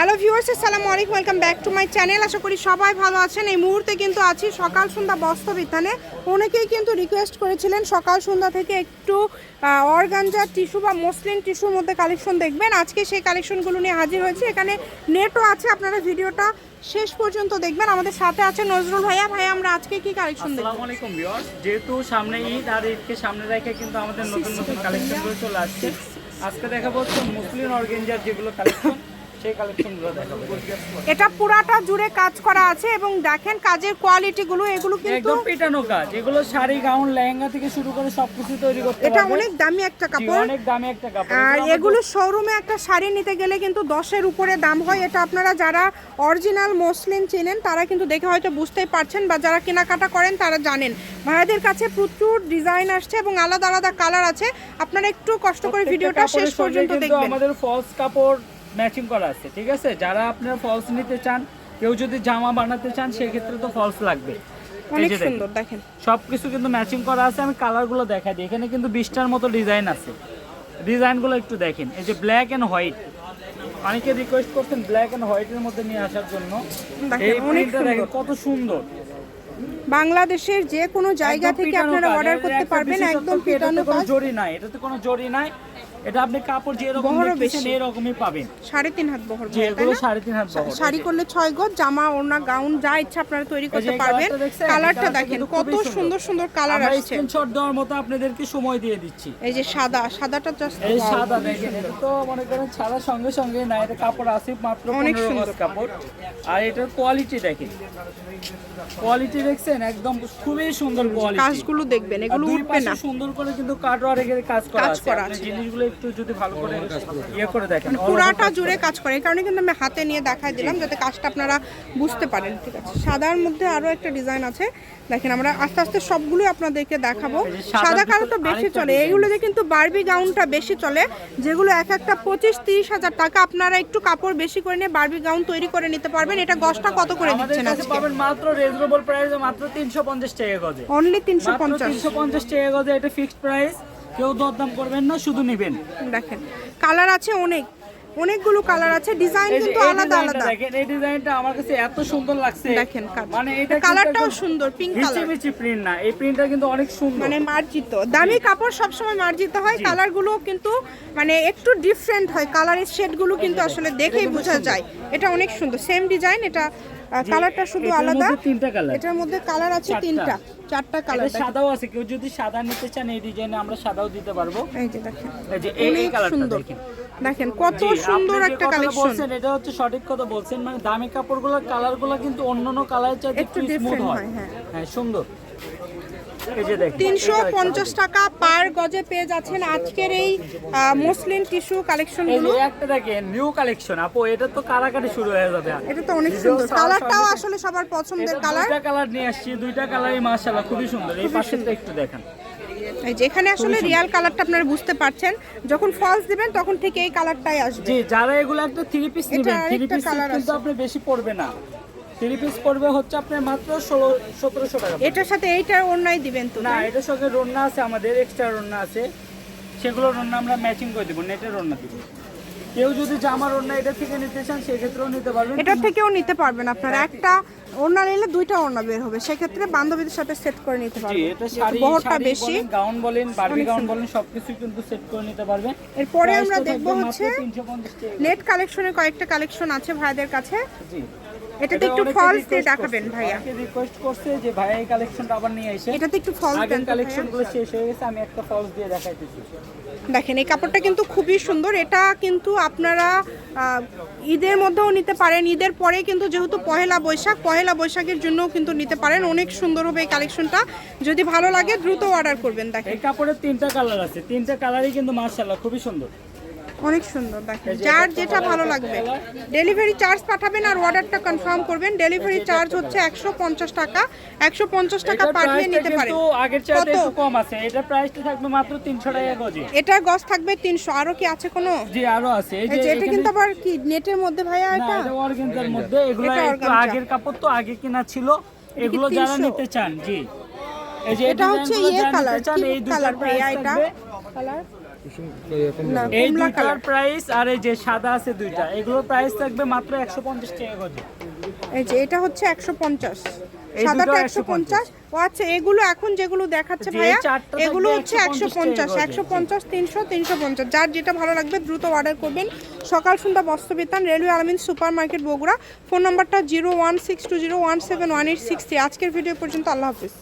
Hello viewers আসসালামু আলাইকুম। Welcome back to my channel আশা করি সবাই ভালো আছেন। এই মুহূর্তে কিন্তু আছি সকাল সন্ধ্যা বস্ত্র বিতানে। অনেকেই কিন্তু রিকোয়েস্ট করেছিলেন সকাল সন্ধ্যা থেকে একটু অর্গানজা টিস্যু বা মসলিন টিস্যুর মধ্যে কালেকশন দেখবেন। আজকে সেই কালেকশনগুলো নিয়ে হাজির হয়েছে। এখানে নেটও আছে আপনারা ভিডিওটা শেষ পর্যন্ত দেখবেন। আমাদের সাথে আছে নজরুল ভাইয়া। ভাইয়া আমরা আজকে কি কালেকশন দেখব? আসসালামু আলাইকুম ভিউয়ার্স। যেহেতু সামনে ঈদ আর ঈদকে সামনে রেখে কিন্তু আমাদের নতুন নতুন কালেকশনগুলো চলে আসছে। আজকে দেখাবো মুসলিম অর্গেঞ্জার যেগুলো কালেকশন সেই কালেকশনগুলো দেখাবো। এটা পুরাটা জুড়ে কাজ করা আছে এবং দেখেন কাজের কোয়ালিটিগুলো এগুলো কিন্তু একদম পেটানো কাজ। এগুলো শাড়ি গাউন লেহেঙ্গা থেকে শুরু করে সবকিছু তৈরি করতে এটা অনেক দামি একটা কাপড়। অনেক দামি একটা কাপড়। আর এগুলো শোরুমে একটা শাড়ি নিতে গেলে কিন্তু দশের উপরে দাম হয়। এটা আপনারা যারা অরিজিনাল মসলিন চেনেন তারা কিন্তু দেখে হয়তো বুঝতেই পারছেন বা যারা কেনাকাটা করেন তারা জানেন। ভাইয়াদের কাছে প্রচুর ডিজাইন আসছে এবং আলাদা আলাদা কালার আছে। আপনারা একটু কষ্ট করে ভিডিওটা শেষ পর্যন্ত দেখবেন। আমাদের ফলস কাপড় ম্যাচিং করা আছে ঠিক আছে? যারা আপনারা ফলস নিতে চান কেউ যদি জামা বানাতে চান সেক্ষেত্রে তো ফলস লাগবে। এই অনেক সুন্দর দেখেন। সব কিছু কিন্তু ম্যাচিং করা আছে আমি কালারগুলো দেখাই দিই। এখানে কিন্তু বিশটার মতো ডিজাইন আছে। ডিজাইনগুলো একটু দেখেন। এই যে ব্ল্যাক অ্যান্ড হোয়াইট অনেকে রিকোয়েস্ট করছেন ব্ল্যাক অ্যান্ড হোয়াইটের মধ্যে নিয়ে আসার জন্য। দেখেন, এই প্রিন্টটা দেখেন কত সুন্দর। বাংলাদেশের যে কোনো জায়গা থেকে আপনারা অর্ডার করতে পারবেন একদম কোনো কাজ। জরি নাই এটাতে কোনো জরি নাই। এটা আপনি কাপড় যেরকম দেখতেছেন। এরকমই পাবেন। সাড়ে তিন হাত বহর যে ভাইয়া, তাই এগুলো না? সাড়ে তিন হাত বহর শাড়ি করলে ছয় গজ জামা ওড়না গাউন যা ইচ্ছা আপনারা তৈরি করতে পারবেন। কালারটা দেখেন কত সুন্দর। সুন্দর কালার আসছে। স্ক্রিনশট দেওয়ার মতো আপনাদেরকে সময় দিয়ে দিচ্ছি। এই যে সাদা সাদাটা জাস্ট এই সাদা দেখেন এটা তো মনে করেন ছাড়ার সঙ্গে সঙ্গে না এটা কাপড় আছে মাত্র অনেক সুন্দর। কাপড়। আর এটার কোয়ালিটি দেখেন। কোয়ালিটি দেখছেন একদম খুবই সুন্দর কোয়ালিটি কাজগুলো দেখবেন এগুলো উঠবে না। সুন্দর করে কিন্তু করা কাজ করা আছে। জিনিসগুলো একটু যদি ভালো করে ইয়ে করে দেখেন। পুরাটা জুড়ে কাজ করে। এই কারণে কিন্তু আমি হাতে নিয়ে দেখাই দিলাম যাতে কাজটা আপনারা বুঝতে পারেন। ঠিক আছে। সাদার মধ্যে আরও একটা ডিজাইন আছে। দেখেন আমরা আস্তে আস্তে সবগুলো আপনাদেরকে দেখাবো। সাদা কালার তো বেশি চলে। এগুলোতে কিন্তু বারবি গাউনটা বেশি চলে। যেগুলো এক একটা পঁচিশ তিরিশ হাজার টাকা আপনারা একটু কাপড় বেশি করে নিয়ে বারবি গাউন তৈরি করে নিতে পারবেন। এটা গজটা কত করে দিচ্ছেন আজকে? পাবেন মাত্র রিজনেবল প্রাইসে মাত্র 350 টাকা গজে। অনলি তিনশো মাত্র পঞ্চাশ। 350 টাকা গজে এটা ফিক্সড প্রাইস কেউ দরদাম করবেন না শুধু নেবেন। দেখেন কালার আছে অনেক অনেকগুলো কালার আছে ডিজাইন কিন্তু আলাদা আলাদা। দেখেন এই ডিজাইনটা আমার কাছে এত সুন্দর লাগছে। দেখেন মানে এটা কালারটাও সুন্দর, pink color। মিচি প্রিন্ট না এই প্রিন্টটা কিন্তু অনেক সুন্দর। মানে মার্জিত দামি কাপড় সবসময় মার্জিত হয় কালারগুলো কিন্তু মানে একটু ডিফারেন্ট হয় কালারের শেডগুলো কিন্তু আসলে দেখেই বোঝা যায়। এটা অনেক সুন্দর সেম ডিজাইন এটা কালারটা শুধু আলাদা। তিনটা কালার এটার মধ্যে কালার আছে তিনটা। চারটা কালার সাদাও আছে কেউ যদি সাদা নিতে চান এই ডিজাইনে আমরা সাদাও দিতে পারব। এই যে দেখেন। এই যে এই- কালারটা সুন্দর। দেখেন। দেখেন কত সুন্দর একটা কালেকশন বলছেন এটা হচ্ছে সঠিক কথা বলছেন। মানে দামি কাপড়গুলোর কালারগুলো কিন্তু অন্যান্য কালারের চাইতে একটু স্মুথ হয় হয়, হ্যাঁ। সুন্দর। তিনশো পঞ্চাশ টাকা পার গজে পেয়ে যাচ্ছেন আজকের এই মুসলিম টিস্যু যে একটা দেখেন নিউ কালেকশন আপু এটা তো কারাকারি শুরু হয়ে যাবে। এটা তো অনেক সুন্দর। কালারটাও আসলে সবার পছন্দের কালার দুইটা কালার নিয়ে আসছি দুইটা কালারই মাশাআল্লাহ খুবই সুন্দর। এই পাশেরটা একটু দেখেন। এই যে আসলে রিয়াল কালারটা আপনারা বুঝতে পারছেন। যখন ফলস দিবেন তখন থেকে এই কালারটাই আসবে। জি যারা এগুলো একটা থ্রি পিস নেবেন থ্রি পিস কিন্তু আপনি বেশি পড়বে না। থ্রি পিস পড়বে হচ্ছে আপনার মাত্র ষোলো সতেরোশো টাকা এটার সাথে এইটার অন্যায় দিবেন তো না এটার সঙ্গে রন্না আছে আমাদের এক্সট্রা রন্না আছে। সেগুলো রন্না আমরা ম্যাচিং করে দেবো নেটের রন্না দিব। কেউ যদি জামা রন্না এটা থেকে নিতে চান সেক্ষেত্রেও নিতে পারবেন। এটার থেকেও নিতে পারবেন আপনারা। একটা ওড়না নিলে দুইটা ওড়না বের হবে। সেক্ষেত্রে বান্ধবীদের সাথে সেট করে নিতে পারবেন। এটা শাড়ি বহরটা বেশি। গাউন বলেন বারবি গাউন বলেন সবকিছু কিন্তু সেট করে নিতে পারবেন। এরপরে আমরা দেখব হচ্ছে মাত্র 350 টাকা। নেট কালেকশনের কয়েকটা কালেকশন আছে ভাইদের কাছে। জি। এটাতে এটা একটু ফলস দিয়ে দেখাবেন ভাইয়া। রিকোয়েস্ট করছে যে ভাই এই কালেকশনটা আবার নিয়ে এসে এটাতে একটু ফলস দেন তো ভাইয়া। কালেকশনগুলো শেষ হয়ে গেছে আমি একটা ফলস দিয়ে দেখাইতেছি। দেখেন এই কাপড়টা কিন্তু খুবই সুন্দর। এটা কিন্তু আপনারা ঈদের মধ্যেও নিতে পারেন। ঈদের পরে কিন্তু যেহেতু পহেলা বৈশাখ পহেলা বৈশাখের জন্যও কিন্তু নিতে পারেন। অনেক সুন্দর হবে এই কালেকশনটা যদি ভালো লাগে দ্রুত অর্ডার করবেন দেখেন। এই কাপড়ের তিনটা কালার আছে। তিনটা কালারই কিন্তু মাশাআল্লাহ খুবই সুন্দর। অনেক সুন্দর দেখেন। যার যেটা ভালো লাগবে। ডেলিভারি চার্জ পাঠাবেন আর অর্ডারটা কনফার্ম করবেন। ডেলিভারি চার্জ হচ্ছে একশো পঞ্চাশ টাকা। একশো পঞ্চাশ টাকা পাঠিয়ে নিতে পারেন। কিন্তু আগের চাইতে একটু কম আছে। এটার প্রাইসটা থাকবে মাত্র 300 টাকা গজে। এটার গজ থাকবে তিনশো। আরও কি আছে কোনো? জি আরও আছে। এই যে এটা কিন্তু আবার কি নেটের মধ্যে ভাইয়া এটা? এটা অর্গানজার মধ্যে। এগুলো একটু আগের কাপড় তো আগে কিনা ছিল। এগুলো যারা নিতে চান জি। এই যে এটা হচ্ছে ইয়ে কালার কি কালার ভাইয়া এটা? কালার এই দুইটার প্রাইস আর এই যে সাদা আছে দুইটা এগুলোর প্রাইস থাকবে মাত্র একশো পঞ্চাশ টাকা গজে। এই যে এটা হচ্ছে একশো পঞ্চাশ। এই সাদাটা দুটো একশো পঞ্চাশ। ও আচ্ছা এগুলো এখন যেগুলো দেখাচ্ছে ভাইয়া এগুলো হচ্ছে একশো 150 পঞ্চাশ টাকা একশো করে। পঞ্চাশ তিনশো তিনশো পঞ্চাশ। যার যেটা ভালো লাগবে দ্রুত অর্ডার করবেন। সকাল সন্ধ্যা বস্ত্র বস্ত্রবিতান রেলওয়ে আলমিন সুপার মার্কেট বগুড়া। ফোন নাম্বারটা zero one six two zero one seven one eight six three. আজকের ভিডিও পর্যন্ত আল্লাহ হাফিজ।